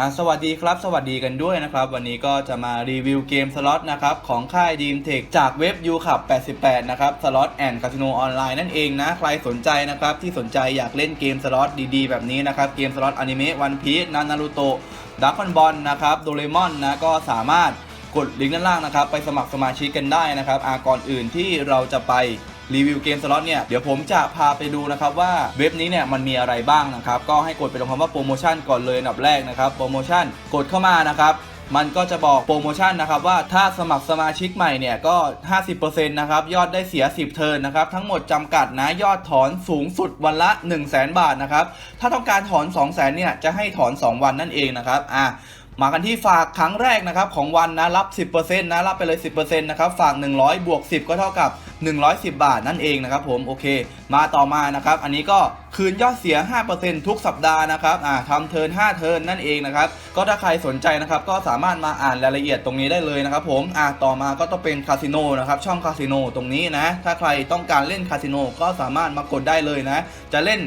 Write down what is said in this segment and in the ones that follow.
อ่าสวัสดีครับ สวัสดีกันด้วยนะครับ วันนี้ก็จะมารีวิวเกมสล็อตนะครับของค่าย Dream Tech จากเว็บ u c u b 88 นะครับสล็อตแอนด์คาสิโนออนไลน์นั่นเองนะ ใครสนใจนะครับ ที่สนใจอยากเล่นเกมสล็อตดีๆ แบบนี้นะครับ เกมสล็อตอนิเมะวันพีชนานารูโตะดักคอนบอลนะครับโดเรมอนนะก็สามารถกดลิงก์ด้านล่างนะครับ ไปสมัครสมาชิกกันได้นะครับอาก่อนอื่นที่เราจะไป รีวิวเกมสล็อตเนี่ยเดี๋ยวผมจะพาไปดูนะครับว่าเว็บนี้เนี่ยมันมีอะไรบ้างนะครับก็ให้กดไปตรงคำว่าโปรโมชั่นก่อนเลยอันดับแรกนะครับโปรโมชั่นกดเข้ามานะครับมันก็จะบอกโปรโมชั่นนะครับว่าถ้าสมัครสมาชิกใหม่เนี่ยก็ 50%นะครับยอดได้เสีย 10 เทิร์นนะครับทั้งหมดจำกัดนะยอดถอนสูงสุดวันละ 1 0 0 0 0แบาทนะครับถ้าต้องการถอน 2 0 0 0 0 0เนี่ยจะให้ถอน 2 วันนั่นเองนะครับอะ มากันที่ฝากครั้งแรกนะครับของวันนะรับ 10%นะรับไปเลย 10%นะครับฝาก 100 บวก 10 ก็เท่ากับ 110 บาทนั่นเองนะครับผมโอเค มาต่อมานะครับอันนี้ก็คืนยอดเสีย 5%ทุกสัปดาห์นะครับอ่าทำเทิร์น5เทิร์นนั่นเองนะครับก็ถ้าใครสนใจนะครับก็สามารถมาอ่านรายละเอียดตรงนี้ได้เลยนะครับผมอ่าต่อมาก็ต้องเป็นคาสิโนนะครับช่องคาสิโนตรงนี้นะถ้าใครต้องการเล่นคาสิโนก็สามารถมากดได้เลยนะจะเล่น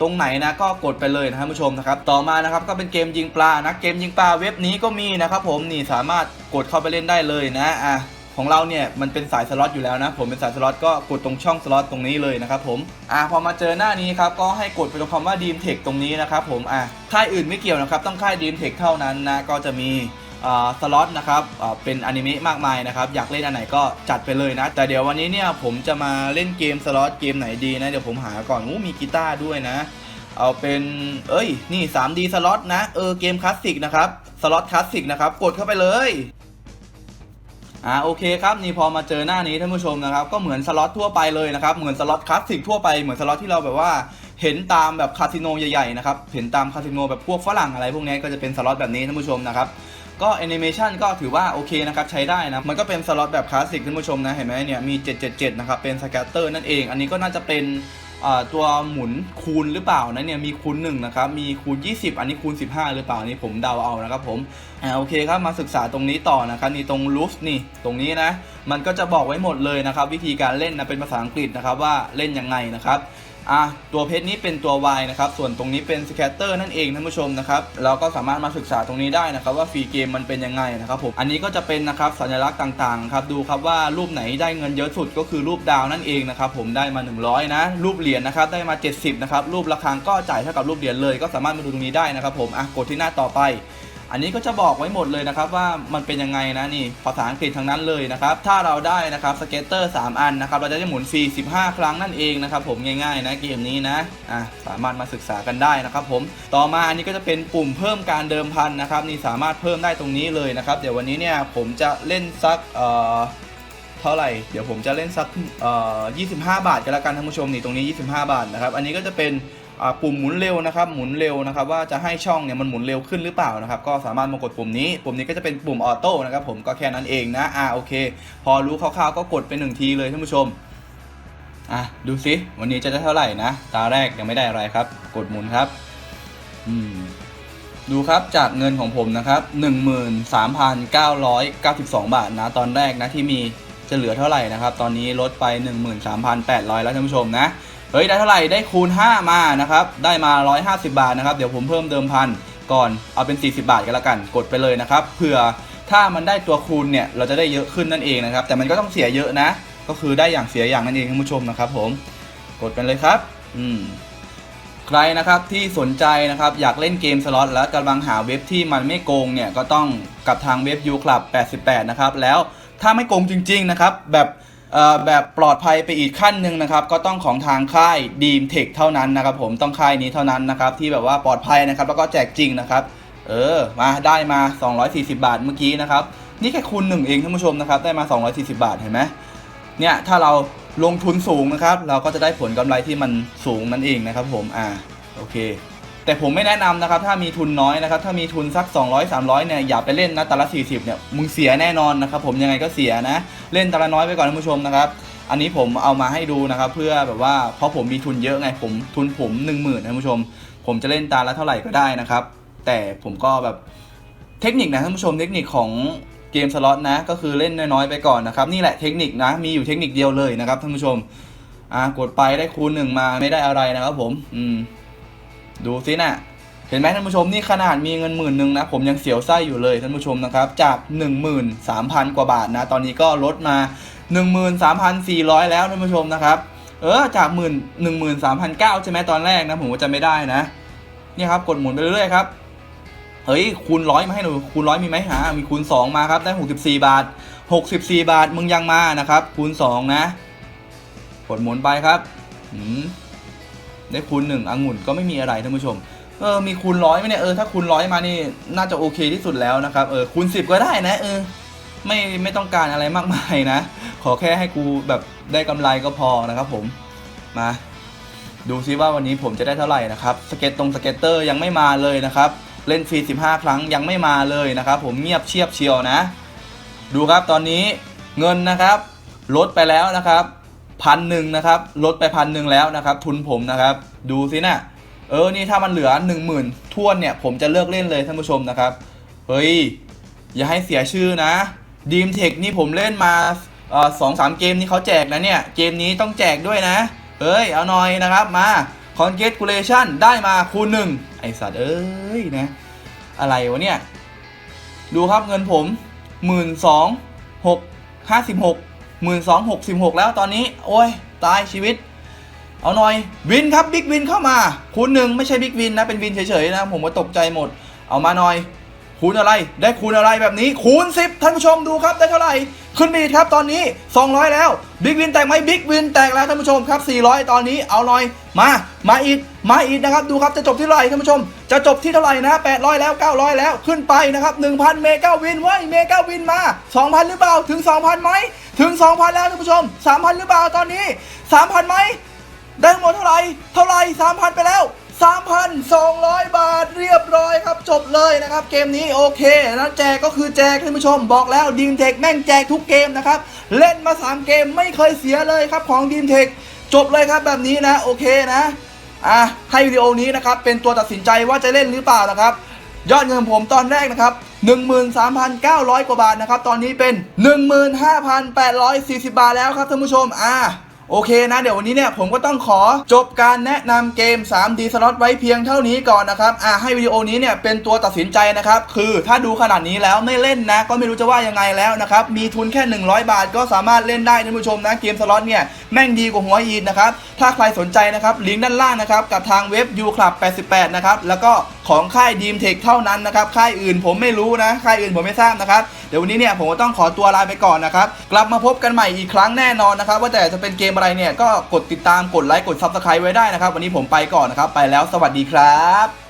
ตรงไหนนะก็กดไปเลยนะครับผู้ชมนะครับต่อมานะครับก็เป็นเกมยิงปลานะเกมยิงปลาเว็บนี้ก็มีนะครับผมนี่สามารถกดเข้าไปเล่นได้เลยนะอะของเราเนี่ยมันเป็นสายสล็อตอยู่แล้วนะ ผมเป็นสายสล็อตก็กดตรงช่องสล็อตตรงนี้เลยนะครับผมอะพอมาเจอหน้านี้ครับก็ให้กดไปตรงคำว่า Dream Tech ตรงนี้นะครับผมอะค่ายอื่นไม่เกี่ยวนะครับต้องค่าย Dream Tech เท่านั้นนะก็จะมี สล็อตนะครับเป็นอนิเมะมากมายนะครับอยากเล่นอันไหนก็จัดไปเลยนะ แต่เดี๋ยววันนี้เนี่ยผมจะมาเล่นเกมสล็อตเกมไหนดีนะเดี๋ยวผมหาก่อนอู้มีกีตาร์ด้วยนะ เอาเป็นเอ้ยนี่ 3D สล็อตนะเออเกมคลาสสิกนะครับสล็อตคลาสสิกนะครับกดเข้าไปเลยอ่าโอเคครับนี่พอมาเจอหน้านี้ท่านผู้ชมนะครับก็เหมือนสล็อตทั่วไปเลยนะครับเหมือนสล็อตคลาสสิกทั่วไปเหมือนสล็อตที่เราแบบว่าเห็นตามแบบคาสิโนใหญ่ๆนะครับเห็นตามคาสิโนแบบพวกฝรั่งอะไรพวกนี้ก็จะเป็นสล็อตแบบนี้ท่านผู้ชมนะครับ ก็แอนิเมชันก็ถือว่าโอเคนะครับใช้ได้นะ มันก็เป็นสล็อตแบบคลาสสิกท่านผู้ชมนะ เห็นไหมเนี่ยมี 777 นะครับ เป็นสแกตเตอร์นั่นเอง อันนี้ก็น่าจะเป็นตัวหมุนคูณหรือเปล่านะเนี่ยมีคูณ1นะครับมีคูณ 20 อันนี้คูณ 15 หรือเปล่านนี้ผมเดาเอานะครับผมอ่าโอเคครับมาศึกษาตรงนี้ต่อนะครับนี่ตรงลูฟนี่ตรงนี้นะ มันก็จะบอกไว้หมดเลยนะครับ วิธีการเล่นนะเป็นภาษาอังกฤษนะครับว่าเล่นยังไงนะครับ อะตัวเพชรนี้เป็นตัว Y นะครับ ส่วนตรงนี้เป็นสแคตเตอร์นั่นเองท่านผู้ชมนะครับ เราก็สามารถมาศึกษาตรงนี้ได้นะครับ ว่าฟรีเกมมันเป็นยังไงนะครับผม อันนี้ก็จะเป็นนะครับสัญลักษณ์ต่างๆครับ ดูครับว่ารูปไหนได้เงินเยอะสุดก็คือรูปดาวนั่นเองนะครับผมได้มา 100 นะ รูปเหรียญนะครับได้มา 70 นะครับ รูประฆังก็จ่ายเท่ากับรูปเหรียญเลย ก็สามารถมาดูตรงนี้ได้นะครับผม อะกดที่หน้าต่อไป อันนี้ก็จะบอกไว้หมดเลยนะครับว่ามันเป็นยังไงนะนี่ภาษาอังกฤษทั้งนั้นเลยนะครับ ถ้าเราได้นะครับสเก็ตเตอร์ 3 อันนะครับเราจะได้หมุนฟรี 15 ครั้งนั่นเองนะครับผมง่ายๆนะเกมนี้นะอะสามารถมาศึกษากันได้นะครับผมต่อมาอันนี้ก็จะเป็นปุ่มเพิ่มการเดิมพันนะครับนี่สามารถเพิ่มได้ตรงนี้เลยนะครับเดี๋ยววันนี้เนี่ยผมจะเล่นสักเอ่อเท่าไหร่ เดี๋ยวผมจะเล่นสักเอ่อ25 บาทกันละกันท่านผู้ชมนี่ตรงนี้ 25 บาทนะครับอันนี้ก็จะเป็น ปุ่มหมุนเร็วนะครับหมุนเร็วนะครับว่าจะให้ช่องเนี่ยมันหมุนเร็วขึ้นหรือเปล่านะครับก็สามารถมากดปุ่มนี้ ปุ่มนี้ก็จะเป็นปุ่มออโต้นะครับผมก็แค่นั้นเองนะอ่าโอเค พอรู้คร่าวๆก็กดไปหนึ่งทีเลยท่านผู้ชมอะดูสิวันนี้จะได้เท่าไหร่นะ ตาแรกยังไม่ได้อะไรครับ กดหมุนครับอืมดูครับจากเงินของผมนะครับ 13,992 บาทนะตอนแรกนะที่มีจะเหลือเท่าไหร่นะครับ ตอนนี้ลดไป 13,800 แล้วท่านผู้ชมนะ เฮ้ยได้เท่าไหร่ได้คูณ 5 มานะครับได้มา 150 บาทนะครับเดี๋ยวผมเพิ่มเดิมพันก่อนเอาเป็น 40 บาทกันละกันกดไปเลยนะครับเผื่อถ้ามันได้ตัวคูณเนี่ยเราจะได้เยอะขึ้นนั่นเองนะครับแต่มันก็ต้องเสียเยอะนะ ก็คือได้อย่างเสียอย่างนั่นเองท่านผู้ชมนะครับ ผมกดไปเลยครับอืมใครนะครับที่สนใจนะครับอยากเล่นเกมสล็อตและกำลังหาเว็บที่มันไม่โกงเนี่ยก็ต้องกับทางเว็บ U Club 88 นะครับแล้วถ้าไม่โกงจริง ๆ นะครับ แบบ แบบปลอดภัยไปอีกขั้นหนึ่งนะครับ ก็ต้องของทางค่าย Dream Tech เท่านั้นนะครับผมต้องค่ายนี้เท่านั้นนะครับ ที่แบบว่าปลอดภัยนะครับ แล้วก็แจกจริงนะครับ เออมาได้มา 240 บาทเมื่อกี้นะครับ นี่แค่คูณหนึ่งเองท่านผู้ชมนะครับ ได้มา 240 บาทเห็นไหมเนี่ยถ้าเราลงทุนสูงนะครับ เราก็จะได้ผลกำไรที่มันสูงนั่นเองนะครับ ผมอ่าโอเค แต่ผมไม่แนะนำนะครับ ถ้ามีทุนน้อยนะครับ ถ้ามีทุนสัก 200 300เนี่ยอย่าไปเล่นนะแต่ละ 40เนี่ยมึงเสียแน่นอนนะครับ ผมยังไงก็เสียนะ เล่นแต่ละน้อยไปก่อนท่านผู้ชมนะครับอันนี้ผมเอามาให้ดูนะครับ เพื่อแบบว่าเพราะผมมีทุนเยอะไงผมทุนผม1 0,000ท่านผู้ชม ผมจะเล่นตาละเท่าไหร่ก็ได้นะครับ แต่ผมก็แบบเทคนิคนะท่านผู้ชมเทคนิคของเกมสล็อตนะก็คือเล่นน้อยๆไปก่อนนะครับนี่แหละเทคนิคนะมีอยู่เทคนิคเดียวเลยนะครับท่านผู้ชมอ่ากดไปได้คูณหนึ่งมาไม่ได้อะไรนะครับผม อืม ดูสินะเห็นไหมท่านผู้ชมนี่ขนาดมีเงินหมื่นหนึ่งนะผมยังเสียวไส้อยู่เลยท่านผู้ชมนะครับจาก 13,000 กว่าบาทนะ ตอนนี้ก็ลดมา 13,400 แล้วท่านผู้ชมนะครับเออจากหมื่นหนึ่งหมื่นสามพันเก้าใช่ไหมตอนแรกนะผมก็จะไม่ได้นะเนี่ยครับกดหมุนไปเรื่อยๆครับเฮ้ยคูณร้อยมาให้หนูคูณร้อยมีไหมหามีคูณสองมาครับได้หกสิบสี่บาทหกสิบสี่บาทมึงยังมานะครับคูณสองนะ กดหมุนไปครับอืม ได้คูณหนึ่งองุ่นก็ไม่มีอะไรท่านผู้ชมเออมีคูณร้อยไหมเนี่ยเออถ้าคูณร้อยมานี่น่าจะโอเคที่สุดแล้วนะครับเออคูณสิบก็ได้นะเออไม่ไม่ต้องการอะไรมากมายนะ ขอแค่ให้กูแบบได้กำไรก็พอนะครับผมมาดูซิว่าวันนี้ผมจะได้เท่าไหร่นะครับสเก็ตตรงสเก็ตเตอร์ยังไม่มาเลยนะครับเล่นฟรี15 ครั้งยังไม่มาเลยนะครับผมเงียบเชียบเชียวนะ ดูครับตอนนี้เงินนะครับ ลดไปแล้วนะครับ พันหนึ่งนะครับ ลดไปพันหนึ่งแล้วนะครับ ทุนผมนะครับ ดูสินะเออนี่ถ้ามันเหลือ 1 0,000ทวนเนี่ย ผมจะเลิกเล่นเลยท่านผู้ชมนะครับ เฮ้ย อย่าให้เสียชื่อนะดีมเทคนี่ผมเล่นมาสองสามเกมนี้เขาแจกนะเนี่ย เกมนี้ต้องแจกด้วยนะ เอ้ย เอาหน่อยนะครับ มา congratulation ได้มาคูณหนึ่งไอสัตว์เอ้ยนะ อะไรวะเนี่ย ดูครับเงินผมหมื่นสองหกห้าสิบหก หมื่นสองหกสิบหกแล้วตอนนี้ โอ้ย ตายชีวิต เอาหน่อย วินครับบิ๊กวินเข้ามา คูณหนึ่งไม่ใช่บิ๊กวินนะ เป็นวินเฉยๆนะ ผมก็ตกใจหมด เอามาหน่อย คูณอะไร ได้คูณอะไรแบบนี้ คูณ 10 ท่านผู้ชมดูครับ ได้เท่าไหร่ ขึ้นไปอีครับตอนนี้ 200 แล้ว บิ๊กวินแตกไหมบิ๊กวินแตกแล้วท่านผู้ชมครับ 400 ตอนนี้เอาหน่อย มา มาอีก มาอีกนะครับ ดูครับ จะจบที่เท่าไหร่ท่านผู้ชม จะจบที่เท่าไหร่นะ 800 แล้ว 900 แล้ว ขึ้นไปนะครับ 1,000 เมกาวินว้เมกาวินมา 2,000 หรือเปล่า ถึง 2,000ไหม ถึง 2,000 แล้วท่านผู้ชม 3,000 หรือเปล่าตอนนี้ 3,000ไหม ได้ทั้งหมดเท่าไหร่ เท่าไหร่3,000 ไปแล้ว บจบเลยนะครับ เกมนี้โอเคแล้วแจกก็คือแจกท่านผู้ชมบอกแล้วดีมเทคแม่งแจกทุกเกมนะครับ เล่นมา 3 เกมไม่เคยเสียเลยครับของดีมเทคจบเลยครับแบบนี้นะโอเคนะอะให้วิดีโอนี้นะครับเป็นตัวตัดสินใจว่าจะเล่นหรือเปล่านะครับ ยอดเงินผมตอนแรกนะครับ 13,900 กว่าบาทนะครับ ตอนนี้เป็น 15,840 บาทแล้วครับท่านผู้ชมอะ โอเคนะเดี๋ยววันนี้เนี่ยผมก็ต้องขอจบการแนะนำเกม 3D Slot ไว้เพียงเท่านี้ก่อนนะครับอะให้วิดีโอนี้เนี่ยเป็นตัวตัดสินใจนะครับ คือถ้าดูขนาดนี้แล้วไม่เล่นนะ ก็ไม่รู้จะว่ายังไงแล้วนะครับ มีทุนแค่ 100 บาทก็สามารถเล่นได้ท่านผู้ชมนะ เกมสล็อตเนี่ยแม่งดีกว่าหัวอีนนะครับ ถ้าใครสนใจนะครับลิงก์ด้านล่างนะครับกับทางเว็บ u club 88 นะครับ แล้วก็ของค่ายดีมเทคเท่านั้นนะครับค่ายอื่นผมไม่รู้นะค่ายอื่นผมไม่ทราบนะครับเดี๋ยววันนี้เนี่ยผมก็ต้องขอตัวลาไปก่อนนะครับกลับมาพบกันใหม่อีกครั้งแน่นอนนะครับว่าแต่จะเป็นเกมอะไรเนี่ยก็กดติดตามกดไลค์กด Subscribe ไว้ได้นะครับ วันนี้ผมไปก่อนนะครับ ไปแล้วสวัสดีครับ